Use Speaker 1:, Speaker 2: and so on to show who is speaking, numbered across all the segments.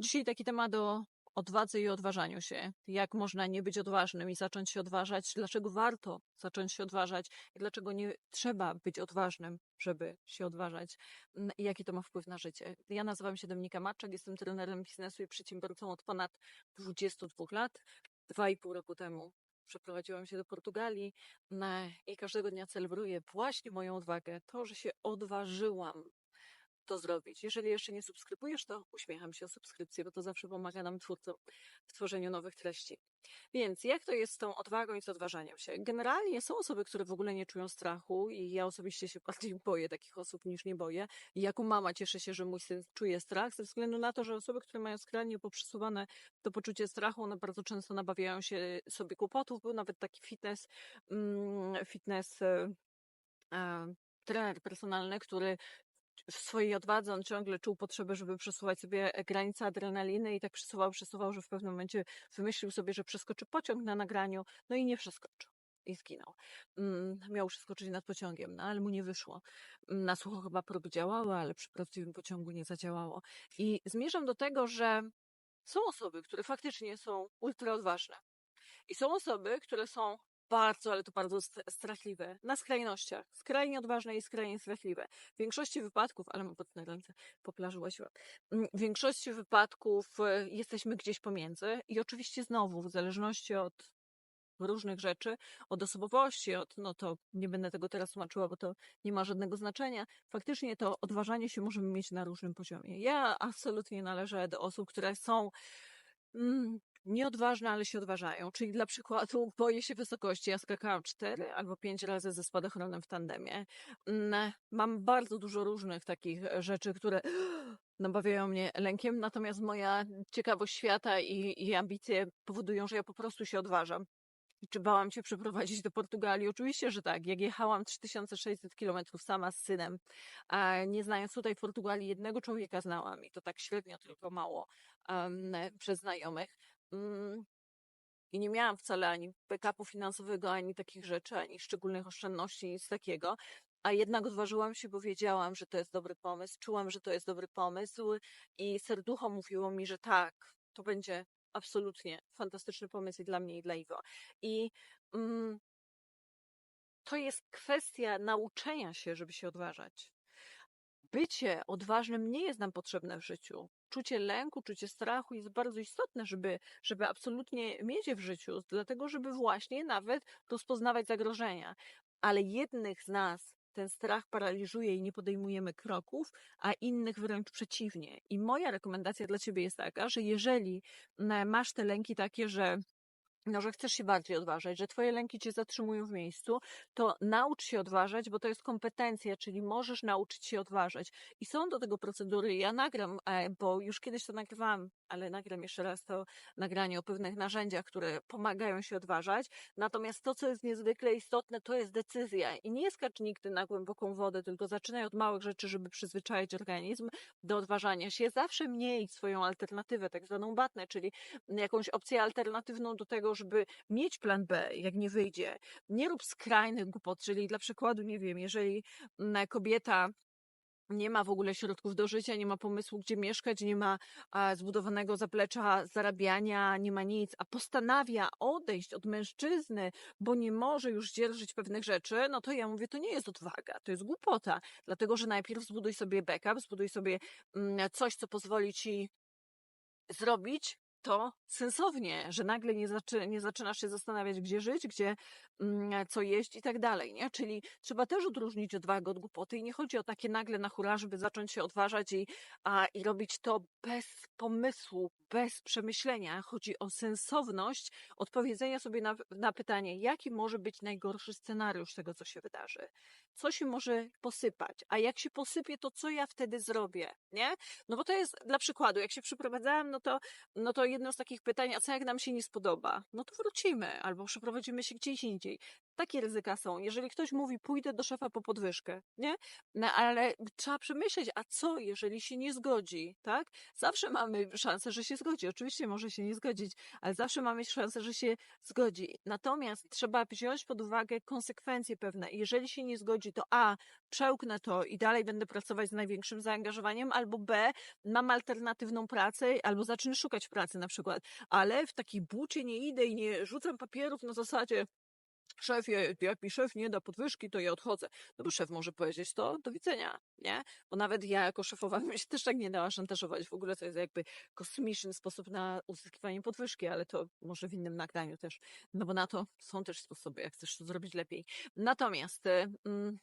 Speaker 1: Dzisiaj taki temat o odwadze i odważaniu się. Jak można nie być odważnym i zacząć się odważać? Dlaczego warto zacząć się odważać? I dlaczego nie trzeba być odważnym, żeby się odważać? Mm, I jaki to ma wpływ na życie? Ja nazywam się Dominika Maczek, jestem trenerem biznesu i przedsiębiorcą od ponad 22 lat. Dwa i pół roku temu przeprowadziłam się do Portugalii mm, i każdego dnia celebruję właśnie moją odwagę, to, że się odważyłam to zrobić. Jeżeli jeszcze nie subskrybujesz, to uśmiecham się o subskrypcję, bo to zawsze pomaga nam twórcom w tworzeniu nowych treści. Więc jak to jest z tą odwagą i z odważaniem się? Generalnie są osoby, które w ogóle nie czują strachu i ja osobiście się bardziej boję takich osób niż nie boję. I jako mama cieszę się, że mój syn czuje strach ze względu na to, że osoby, które mają skrajnie poprzesuwane to poczucie strachu, one bardzo często nabawiają się sobie kłopotów. Był nawet taki fitness, mm, fitness e, e, trener personalny, który w swojej odwadze on ciągle czuł potrzebę, żeby przesuwać sobie granice adrenaliny i tak przesuwał, przesuwał, że w pewnym momencie wymyślił sobie, że przeskoczy pociąg na nagraniu, no i nie przeskoczył. I zginął. Mm, miał przeskoczyć nad pociągiem, no ale mu nie wyszło. Mm, na sucho chyba próby działały, ale przy prawdziwym pociągu nie zadziałało. I zmierzam do tego, że są osoby, które faktycznie są ultra odważne. I są osoby, które są bardzo, ale to bardzo strachliwe. Na skrajnościach. Skrajnie odważne i skrajnie strachliwe. W większości wypadków, ale mam pod ręce, po plaży. Mm, W większości wypadków e, jesteśmy gdzieś pomiędzy i oczywiście znowu, w zależności od różnych rzeczy, od osobowości, od, no to nie będę tego teraz tłumaczyła, bo to nie ma żadnego znaczenia. Faktycznie to odważanie się możemy mieć na różnym poziomie. Ja absolutnie należę do osób, które są mm, nieodważne, ale się odważają. Czyli dla przykładu boję się wysokości. Ja skakałam cztery albo pięć razy ze spadochronem w tandemie. Mm, Mam bardzo dużo różnych takich rzeczy, które nabawiają mnie lękiem, natomiast moja ciekawość świata i, i ambicje powodują, że ja po prostu się odważam. Czy bałam się przeprowadzić do Portugalii? Oczywiście, że tak. Jak jechałam 3600 kilometrów sama z synem, a nie znając tutaj w Portugalii jednego człowieka znałam i to tak średnio tylko mało um, przez znajomych. Um, i nie miałam wcale ani backupu finansowego, ani takich rzeczy, ani szczególnych oszczędności, nic takiego. A jednak odważyłam się, bo wiedziałam, że to jest dobry pomysł, czułam, że to jest dobry pomysł i serducho mówiło mi, że tak, to będzie absolutnie fantastyczny pomysł i dla mnie, i dla Iwo. I mm, to jest kwestia nauczenia się, żeby się odważać. Bycie odważnym nie jest nam potrzebne w życiu. Czucie lęku, czucie strachu jest bardzo istotne, żeby, żeby absolutnie mieć je w życiu, dlatego żeby właśnie nawet rozpoznawać zagrożenia. Ale jednych z nas ten strach paraliżuje i nie podejmujemy kroków, a innych wręcz przeciwnie. I moja rekomendacja dla ciebie jest taka, że jeżeli mm, masz te lęki takie, że no, że chcesz się bardziej odważać, że twoje lęki cię zatrzymują w miejscu, to naucz się odważać, bo to jest kompetencja, czyli możesz nauczyć się odważać. I są do tego procedury. Ja nagram, e, bo już kiedyś to nagrywałam, ale nagram jeszcze raz to nagranie o pewnych narzędziach, które pomagają się odważać. Natomiast to, co jest niezwykle istotne, to jest decyzja. I nie skacz nigdy na głęboką wodę, tylko zaczynaj od małych rzeczy, żeby przyzwyczaić organizm do odważania się. Zawsze miej swoją alternatywę, tak zwaną batnę, czyli jakąś opcję alternatywną do tego, żeby mieć plan B, jak nie wyjdzie. Nie rób skrajnych głupot, czyli dla przykładu, nie wiem, jeżeli mm, kobieta nie ma w ogóle środków do życia, nie ma pomysłu, gdzie mieszkać, nie ma zbudowanego zaplecza zarabiania, nie ma nic, a postanawia odejść od mężczyzny, bo nie może już dzierżyć pewnych rzeczy, no to ja mówię, to nie jest odwaga, to jest głupota, dlatego że najpierw zbuduj sobie backup, zbuduj sobie mm, coś, co pozwoli ci zrobić to sensownie, że nagle nie, zaczy, nie zaczynasz się zastanawiać, gdzie żyć, gdzie mm, co jeść i tak dalej, nie? Czyli trzeba też odróżnić odwagę od głupoty i nie chodzi o takie nagle na hura, żeby zacząć się odważać i, a, i robić to bez pomysłu, bez przemyślenia. Chodzi o sensowność odpowiedzenia sobie na, na pytanie, jaki może być najgorszy scenariusz tego, co się wydarzy. Co się może posypać, a jak się posypie, to co ja wtedy zrobię, nie? No bo to jest, dla przykładu, jak się przyprowadzałam, no to, no to jedno z takich pytań, a co jak nam się nie spodoba? No to wrócimy, albo przeprowadzimy się gdzieś indziej. Takie ryzyka są. Jeżeli ktoś mówi, pójdę do szefa po podwyżkę, nie? No ale trzeba przemyśleć, a co, jeżeli się nie zgodzi, tak? Zawsze mamy szansę, że się zgodzi. Oczywiście może się nie zgodzić, ale zawsze mamy szansę, że się zgodzi. Natomiast trzeba wziąć pod uwagę konsekwencje pewne. Jeżeli się nie zgodzi, wychodzi, to A, przełknę to i dalej będę pracować z największym zaangażowaniem, albo B, mam alternatywną pracę, albo zacznę szukać pracy na przykład, ale w takiej bucie nie idę i nie rzucam papierów na zasadzie szefie, jak mi szef nie da podwyżki, to ja odchodzę. No bo szef może powiedzieć to, do widzenia, nie? Bo nawet ja jako szefowa bym się też tak nie dała szantażować. W ogóle to jest jakby kosmiczny sposób na uzyskiwanie podwyżki, ale to może w innym nagraniu też. No bo na to są też sposoby, jak chcesz to zrobić lepiej. Natomiast, y, mm,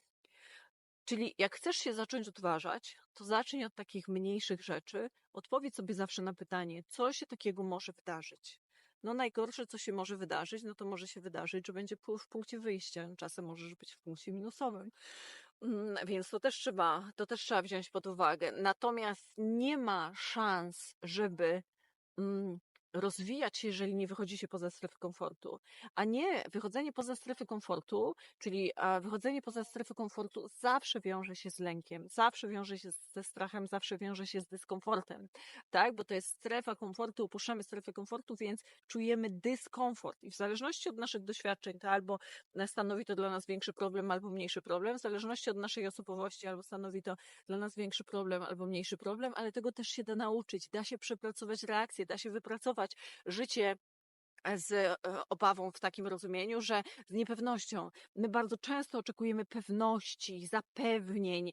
Speaker 1: czyli jak chcesz się zacząć odważać, to zacznij od takich mniejszych rzeczy. Odpowiedz sobie zawsze na pytanie, co się takiego może wydarzyć. No najgorsze, co się może wydarzyć, no to może się wydarzyć, że będzie w punkcie wyjścia. Czasem możesz być w punkcie minusowym. Mm, Więc to też trzeba, to też trzeba wziąć pod uwagę. Natomiast nie ma szans, żeby mm, rozwijać się, jeżeli nie wychodzi się poza strefę komfortu. A nie, wychodzenie poza strefę komfortu, czyli wychodzenie poza strefę komfortu zawsze wiąże się z lękiem, zawsze wiąże się ze strachem, zawsze wiąże się z dyskomfortem, tak? Bo to jest strefa komfortu, upuszczamy strefę komfortu, więc czujemy dyskomfort i w zależności od naszych doświadczeń, to albo stanowi to dla nas większy problem, albo mniejszy problem, w zależności od naszej osobowości, albo stanowi to dla nas większy problem, albo mniejszy problem, ale tego też się da nauczyć, da się przepracować reakcje, da się wypracować życie z e, obawą w takim rozumieniu, że z niepewnością. My bardzo często oczekujemy pewności, zapewnień,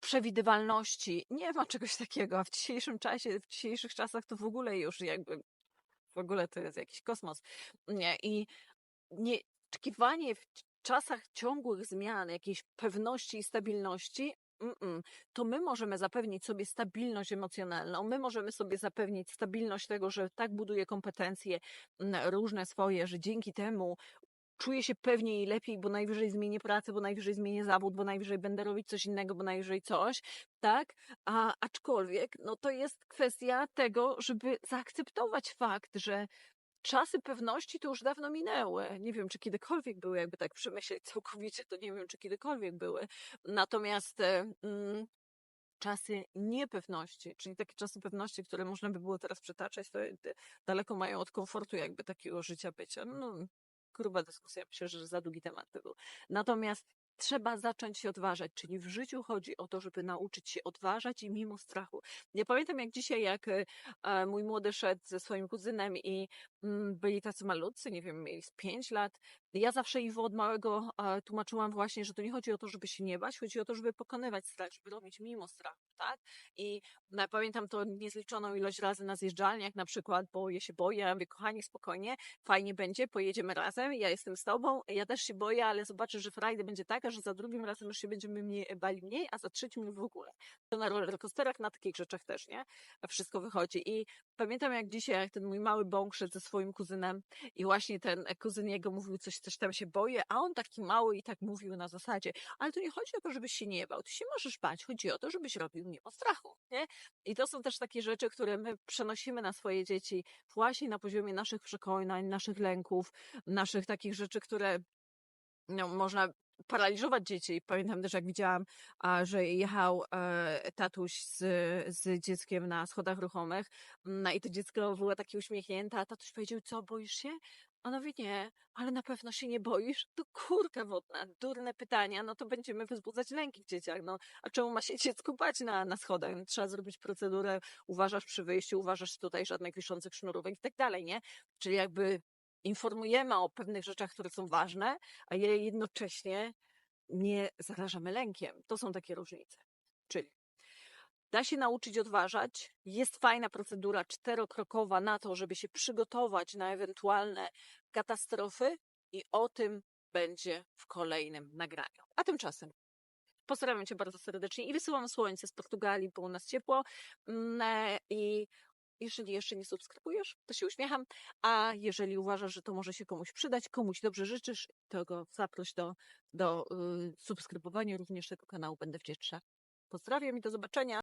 Speaker 1: przewidywalności. Nie ma czegoś takiego, a w dzisiejszym czasie, w dzisiejszych czasach to w ogóle już jakby, w ogóle to jest jakiś kosmos. Nie, I nie, oczekiwanie w czasach ciągłych zmian, jakiejś pewności i stabilności, mm-mm, to my możemy zapewnić sobie stabilność emocjonalną, my możemy sobie zapewnić stabilność tego, że tak buduję kompetencje mm, różne swoje, że dzięki temu czuję się pewniej i lepiej, bo najwyżej zmienię pracę, bo najwyżej zmienię zawód, bo najwyżej będę robić coś innego, bo najwyżej coś, tak? A aczkolwiek, no to jest kwestia tego, żeby zaakceptować fakt, że czasy pewności to już dawno minęły. Nie wiem, czy kiedykolwiek były, jakby tak przemyśleć całkowicie, to nie wiem, czy kiedykolwiek były. Natomiast mm, czasy niepewności, czyli takie czasy pewności, które można by było teraz przytaczać, to daleko mają od komfortu jakby takiego życia bycia. No, gruba dyskusja, myślę, że za długi temat by był. Natomiast trzeba zacząć się odważać, czyli w życiu chodzi o to, żeby nauczyć się odważać i mimo strachu. Ja pamiętam jak dzisiaj, jak e, mój młody szedł ze swoim kuzynem i mm, byli tacy malutcy, nie wiem, mieli z lat. Ja zawsze Iwo od małego e, tłumaczyłam właśnie, że to nie chodzi o to, żeby się nie bać, chodzi o to, żeby pokonywać strach, żeby robić mimo strachu, tak? I pamiętam to niezliczoną ilość razy na zjeżdżalniach na przykład, bo ja się boję, ja mówię, kochani, spokojnie, fajnie będzie, pojedziemy razem, ja jestem z tobą, ja też się boję, ale zobaczę, że frajda będzie taka, że za drugim razem już się będziemy mniej, bali mniej, a za trzecim w ogóle. To na rollercoasterach, na takich rzeczach też, nie? Wszystko wychodzi. I pamiętam jak dzisiaj, jak ten mój mały bąk szedł ze swoim kuzynem i właśnie ten kuzyn jego mówił coś, coś tam się boję, a on taki mały i tak mówił na zasadzie, ale to nie chodzi o to, żebyś się nie bał, ty się możesz bać, chodzi o to, żebyś robił mimo strachu, nie? I to są też takie rzeczy, które my przenosimy na swoje dzieci właśnie na poziomie naszych przekonań, naszych lęków, naszych takich rzeczy, które no, można paraliżować dzieci. Pamiętam też, jak widziałam, że jechał e, tatuś z, z dzieckiem na schodach ruchomych no i to dziecko było takie uśmiechnięte, a tatuś powiedział, co, boisz się? A no wie, nie, ale na pewno się nie boisz? To kurka wodna, durne pytania, no to będziemy wzbudzać lęki w dzieciach, no. A czemu ma się dziecko bać na, na schodach? No, trzeba zrobić procedurę, uważasz przy wyjściu, uważasz tutaj żadnych wiszących sznurówek i tak dalej, nie? Czyli jakby informujemy o pewnych rzeczach, które są ważne, a je jednocześnie nie zarażamy lękiem. To są takie różnice. Czyli da się nauczyć odważać. Jest fajna procedura czterokrokowa na to, żeby się przygotować na ewentualne katastrofy i o tym będzie w kolejnym nagraniu. A tymczasem pozdrawiam Cię bardzo serdecznie i wysyłam słońce z Portugalii, bo u nas ciepło mm, i jeżeli jeszcze nie subskrybujesz, to się uśmiecham, a jeżeli uważasz, że to może się komuś przydać, komuś dobrze życzysz, to go zaproś do, do y, subskrybowania również tego kanału, będę wdzięczna. Pozdrawiam i do zobaczenia.